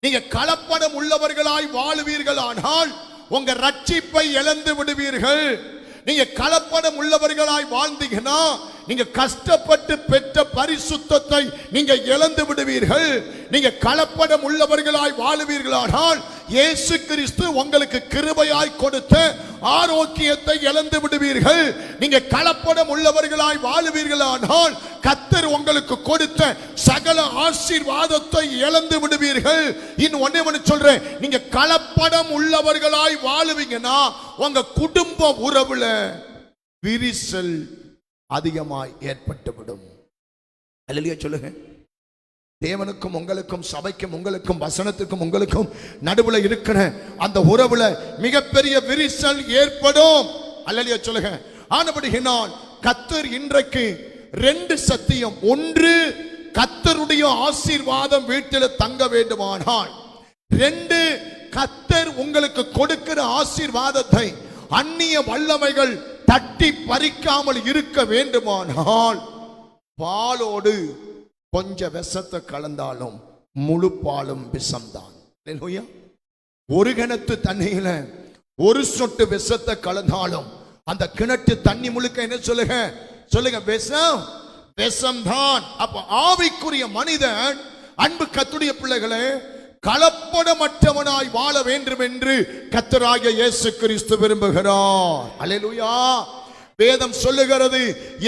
நீங்க கலப்படம் உள்ளவர்களாய் வாழுவீர்களானால் உங்க ரட்சிப்பை இழந்து விடுவீர்கள். நீங்க கலப்படம் உள்ளவர்களாய் வாழ்ந்தீங்கன்னா நீங்க கஷ்டப்பட்டு பெற்ற பரிசுத்தத்தை நீங்க இழந்து விடுவீர்கள். நீங்க கலப்படம் உள்ளவர்களாய் வாழுவீர்களானால் இயேசு கிறிஸ்து உங்களுக்கு கிருபையாய் கொடுத்த ஆரோக்கியத்தை இழந்து விடுவீர்கள். நீங்க கலப்படம் உள்ளவர்களாய் வாழுவீர்களானால் கத்தர் உங்களுக்கு கொடுத்த சகல ஆசீர்வாதத்தை இழந்து விடுவீர்கள். இன்னும் ஒன்னே சொல்றேன் நீங்க கலப்படம் உள்ளவர்களாய் வாழுவீங்கன்னா உங்க குடும்ப உறவுல விரிசல் அதிகமாய் ஏற்பட்டுவிடும். அல்லையா சொல்லுங்க. தேவனுக்கும் உங்களுக்கும் சபைக்கும் உங்களுக்கும் வசனத்துக்கும் உங்களுக்கும் நடுவில் இருக்கிற அந்த உறவுல மிகப்பெரிய விரிசல் ஏற்படும். அல்லையா சொல்லுங்க. ஆனபடியினால் கத்தர் இன்றைக்கு ரெண்டு சத்தியம். ஒன்று கத்தருடைய ஆசீர்வாதம் வீட்டில் தங்க வேண்டுமானால். ரெண்டு கத்தர் உங்களுக்கு கொடுக்கிற ஆசீர்வாதத்தை அந்நிய வல்லமைகள் தட்டி பறிக்காமல் இருக்க வேண்டுமானால் பாலோடு கொஞ்சம் விஷத்தை கலந்தாலும் முழு பாலும் விஷம்தான். ஒரு கிணத்து தண்ணியில ஒரு சொட்டு விஷத்தை கலந்தாலும் அந்த கிணற்று தண்ணி முழுக்க என்ன சொல்லுங்க? சொல்லுங்க விஷம். விஷம்தான். அப்ப ஆவிக்குரிய மனிதன் அன்பு கத்துடைய பிள்ளைகளே கலப்படமற்றவனாய் வாழ வேண்டும் என்று கத்தராக இயேசு கிறிஸ்து விரும்புகிறார். அல்லேலூயா வேதம் சொல்லுகிறது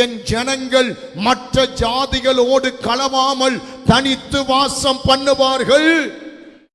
என் ஜனங்கள் மற்ற ஜாதிகளோடு கலவாமல் தனித்து வாசம் பண்ணுவார்கள்.